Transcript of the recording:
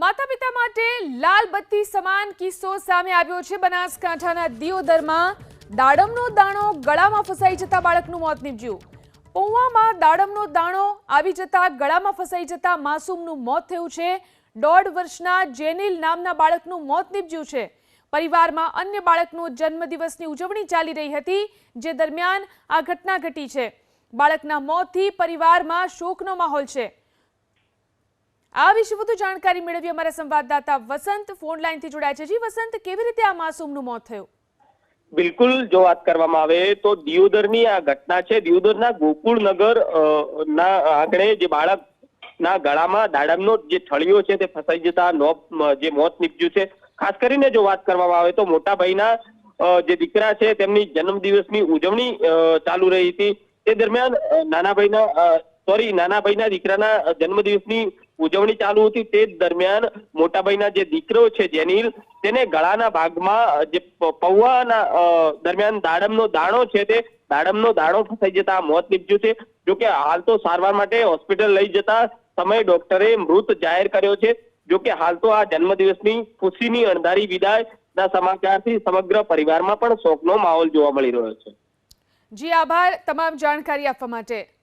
માતા પિતા માટે લાલ બત્તી સમાન કિસ્સો સામે આવ્યો છે. બનાસકાંઠાના દિયોદરમાં દાડમનો દાણો ગળામાં ફસાઈ જતા બાળકનું મોત નીપજ્યું. પૌવામાં દાડમનો દાણો આવી જતા ગળામાં ફસાઈ જતા માસૂમનું મોત થયું છે. દોઢ વર્ષના જેનિલ નામના બાળકનું મોત નીપજ્યું છે. પરિવારમાં અન્ય બાળકનો જન્મદિવસની ઉજવણી ચાલી રહી હતી, જે દરમિયાન આ ઘટના ઘટી છે. બાળકના મોતથી પરિવારમાં શોકનો માહોલ છે. આ વિશે વધુ જાણકારી મેળવી અમારા સંવાદદાતા વસંત ફોન લાઈનથી જોડાય છે. જી વસંત, કેવી રીતે આ માસૂમનું મોત થયું? બિલકુલ, જો વાત કરવામાં આવે તો દિયોદરની આ ઘટના છે. દિયોદરના ગોકુળનગર નગર ના, આંગણે જે બાળક ના ગળામાં દાડમનો જે થળિયો છે તે ફસાઈ જતા નો, જે મોત નીપજ્યું છે. ખાસ કરીને જો વાત કરવામાં આવે તો મોટા ભાઈના જે દીકરા છે તેમની જન્મદિવસની ઉજવણી ચાલુ રહી હતી. તે દરમિયાન નાના ભાઈના સોરી નાના ભાઈના દીકરાના જન્મદિવસની ઉજવણી ચાલુ હતી તે દરમિયાન મોટાભાઈના જે દીકરો છે જેનિલ, તેને ગળાના ભાગમાં જે પૌવાના દરમિયાન દાડમનો દાણો છે તે, દાડમનો દાણો થઈ જતા મોત નીપજ્યું છે. જો હાલ તો સારવાર માટે હોસ્પિટલ લઈ જતા સમય ડોક્ટરે મૃત જાહેર કર્યો છે. જો કે હાલ તો આ જન્મદિવસની ખુશીની અણધારી વિદાયના સમાચારથી સમગ્ર પરિવારમાં પણ શોકનો માહોલ જોવા મળી રહ્યો છે. જી, આભાર. તમામ જાણકારી આપવા માટે.